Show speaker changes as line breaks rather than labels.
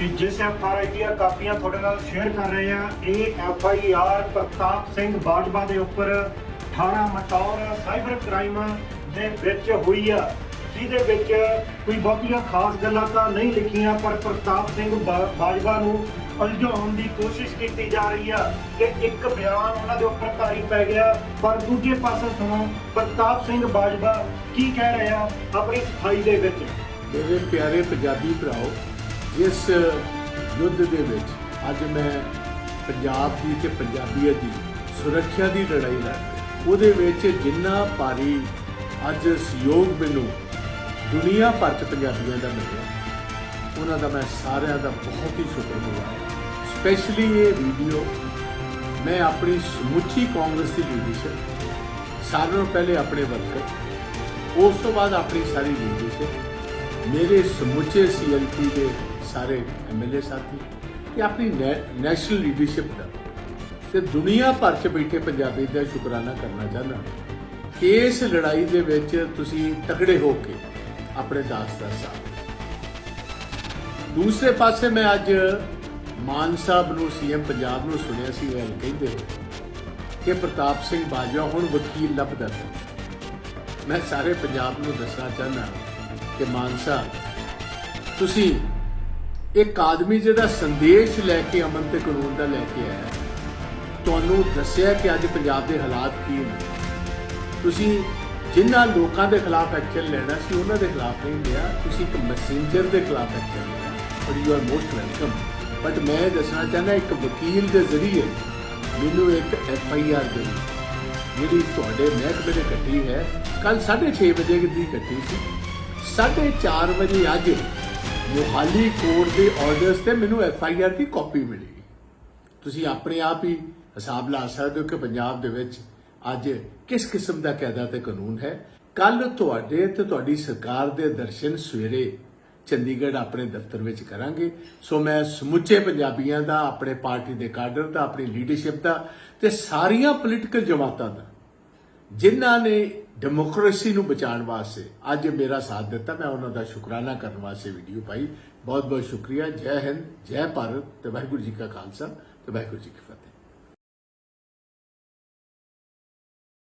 ਕਿ ਜਿਸ F R I ਦੀਆਂ ਕਾਪੀਆਂ ਤੁਹਾਡੇ ਨਾਲ ਸ਼ੇਅਰ ਕਰ ਰਹੇ ਆ ਇਹ F I R Partap Singh Bajwa ਦੇ ਉੱਪਰ ਥਾਣਾ ਮਟੌਰ ਸਾਈਬਰ ਕ੍ਰਾਈਮ ਦੇ ਵਿੱਚ ਹੋਈ ਆ, ਜਿਹਦੇ ਵਿੱਚ ਕੋਈ ਬਹੁਤੀਆਂ ਖਾਸ ਗੱਲਾਂ ਤਾਂ ਨਹੀਂ ਲਿਖੀਆਂ, ਪਰ ਪ੍ਰਤਾਪ ਸਿੰਘ ਬਾਜਵਾ ਨੂੰ ਉਲਝਾਉਣ ਦੀ ਕੋਸ਼ਿਸ਼ ਕੀਤੀ ਜਾ ਰਹੀ ਆ ਕਿ ਇੱਕ ਬਿਆਨ ਉਹਨਾਂ ਦੇ ਉੱਪਰ ਭਾਰੀ ਪੈ ਗਿਆ। ਪਰ ਦੂਜੇ ਪਾਸੇ ਸੁਣੋ, ਪ੍ਰਤਾਪ ਸਿੰਘ ਬਾਜਵਾ ਕੀ ਕਹਿ ਰਿਹਾ ਆਪਣੀ ਸਫ਼ਾਈ ਦੇ ਵਿੱਚ?
ਮੇਰੇ ਪਿਆਰੇ ਪੰਜਾਬੀ ਭਰਾਓ ਇਸ ਯੁੱਧ ਦੇ ਵਿੱਚ ਅੱਜ ਮੈਂ ਪੰਜਾਬ ਦੀ ਤੇ ਪੰਜਾਬੀਅਤ ਦੀ ਸੁਰੱਖਿਆ ਦੀ ਲੜਾਈ ਲੜ ਉਹਦੇ ਵਿੱਚ ਜਿੰਨਾ ਭਾਰੀ ਅੱਜ ਸਹਿਯੋਗ ਮੈਨੂੰ ਦੁਨੀਆ ਭਰ ਚ ਪੰਜਾਬੀਆਂ ਦਾ ਮਿਲਿਆ ਉਹਨਾਂ ਦਾ ਮੈਂ ਸਾਰਿਆਂ ਦਾ ਬਹੁਤ ਹੀ ਸ਼ੁਕਰਗੁਜ਼ਾਰ ਸਪੈਸ਼ਲੀ ਇਹ ਵੀਡੀਓ ਮੈਂ ਆਪਣੀ ਸਮੁੱਚੀ ਕਾਂਗਰਸ ਦੀ ਲੀਡਰਸ਼ਿਪ ਸਾਰਿਆਂ ਨੂੰ ਪਹਿਲੇ ਆਪਣੇ ਵਰਕਰ ਉਸ ਤੋਂ ਬਾਅਦ ਆਪਣੀ ਸਾਰੀ ਲੀਡਰਸ਼ਿਪ ਮੇਰੇ ਸਮੁੱਚੇ ਸੀਐਲਪੀ ਦੇ ਸਾਰੇ ਐਮਐਲਏ ਸਾਥੀ ਤੇ ਆਪਣੀ ਨੈ- ਨੈਸ਼ਨਲ ਲੀਡਰਸ਼ਿਪ ਦਾ। ਤੇ ਦੁਨੀਆ ਭਰ 'ਚ ਬੈਠੇ ਪੰਜਾਬੀ ਦਾ ਸ਼ੁਕਰਾਨਾ ਕਰਨਾ ਚਾਹੁੰਦਾ ਇਸ ਲੜਾਈ ਦੇ ਵਿੱਚ ਤੁਸੀਂ ਤਕੜੇ ਹੋ ਕੇ ਆਪਣੇ ਦਾਸ ਦਾ ਸਾਥ ਦੂਸਰੇ ਪਾਸੇ ਮੈਂ ਅੱਜ ਮਾਨ ਸਾਹਿਬ ਨੂੰ, ਸੀਐਮ ਪੰਜਾਬ ਨੂੰ ਸੁਣਿਆ ਸੀ ਗੱਲ ਕਹਿੰਦੇ ਕਿ ਪ੍ਰਤਾਪ ਸਿੰਘ ਬਾਜਵਾ ਹੁਣ ਵਕੀਲ ਲੱਭਦਾ ਹੈ ਮੈਂ ਸਾਰੇ ਪੰਜਾਬ ਨੂੰ ਦੱਸਣਾ ਚਾਹੁੰਦਾ ਕਿ ਮਾਨ ਤੁਸੀਂ ਇੱਕ ਆਦਮੀ ਜਿਹੜਾ ਸੰਦੇਸ਼ ਲੈ ਕੇ ਅਮਨ ਤੇ ਕਾਨੂੰਨ ਦਾ ਲੈ ਕੇ ਆਇਆ ਤੁਹਾਨੂੰ ਦੱਸਿਆ ਕਿ ਅੱਜ ਪੰਜਾਬ ਦੇ ਹਾਲਾਤ ਕੀ ਨੇ? ਤੁਸੀਂ ਜਿਨ੍ਹਾਂ ਲੋਕਾਂ ਦੇ ਖਿਲਾਫ ਐਕਸ਼ਨ ਲੈਣਾ ਸੀ, ਉਹਨਾਂ ਦੇ ਖਿਲਾਫ ਨਹੀਂ ਲਿਆ। ਤੁਸੀਂ ਇੱਕ ਮੈਸੇਂਜਰ ਦੇ ਖਿਲਾਫ ਐਕਸ਼ਨ ਲਿਆ ਔਰ you are most welcome but ਮੈਂ ਦੱਸਣਾ ਚਾਹੁੰਦਾ, ਇੱਕ ਵਕੀਲ ਦੇ ਜ਼ਰੀਏ ਮੈਨੂੰ ਇੱਕ ਐਫ ਆਈ ਆਰ ਦੇ ਜਿਹੜੀ ਤੁਹਾਡੇ ਮਹਿਕਮੇ ਨੇ ਕੱਟੀ ਹੈ। ਕੱਲ 6:30 ਵਜੇ ਦੀ ਕੱਟੀ ਸੀ। 4:30 ਵਜੇ ਅੱਜ ਮੋਹਾਲੀ ਕੋਰਟ ਦੇ ਆਰਡਰਸ ਤੇ ਮੈਨੂੰ ਐਫ ਆਈ ਆਰ ਦੀ ਕਾਪੀ ਮਿਲੀ। ਤੁਸੀਂ ਆਪਣੇ ਆਪ ਹੀ ਹਿਸਾਬ ਲਾ ਸਕਦੇ ਹੋ ਕਿ ਪੰਜਾਬ ਦੇ ਵਿੱਚ ਅੱਜ ਕਿਸ ਕਿਸਮ ਦਾ ਕਾਇਦਾ ਤੇ ਕਾਨੂੰਨ ਹੈ। ਕੱਲ ਤੁਹਾਡੇ ਤੇ ਤੁਹਾਡੀ ਸਰਕਾਰ ਦੇ ਦਰਸ਼ਨ ਸਵੇਰੇ ਚੰਡੀਗੜ੍ਹ ਆਪਣੇ ਦਫ਼ਤਰ ਵਿੱਚ ਕਰਾਂਗੇ। ਸੋ ਮੈਂ ਸਮੁੱਚੇ ਪੰਜਾਬੀਆਂ ਦਾ, ਆਪਣੇ ਪਾਰਟੀ ਦੇ ਕਾਡਰ ਦਾ, ਆਪਣੀ ਲੀਡਰਸ਼ਿਪ ਦਾ ਤੇ ਸਾਰੀਆਂ ਪੋਲੀਟੀਕਲ ਜਮਾਤਾਂ ਦਾ ਜਿਨ੍ਹਾਂ ਨੇ ਡੈਮੋਕ੍ਰੇਸੀ ਨੂੰ ਬਚਾਉਣ ਵਾਸਤੇ ਅੱਜ ਮੇਰਾ ਸਾਥ ਦਿੱਤਾ, ਮੈਂ ਉਹਨਾਂ ਦਾ ਸ਼ੁਕਰਾਨਾ ਕਰਨ ਵਾਸਤੇ ਵੀਡੀਓ ਪਾਈ। ਬਹੁਤ ਬਹੁਤ ਸ਼ੁਕਰੀਆ। ਜੈ ਹਿੰਦ, ਜੈ ਭਾਰਤ ਤੇ ਵਾਹਿਗੁਰੂ ਜੀ ਕਾ ਖਾਲਸਾ ਤੇ ਵਾਹਿਗੁਰੂ ਜੀ ਕੀ ਫਤਿਹ।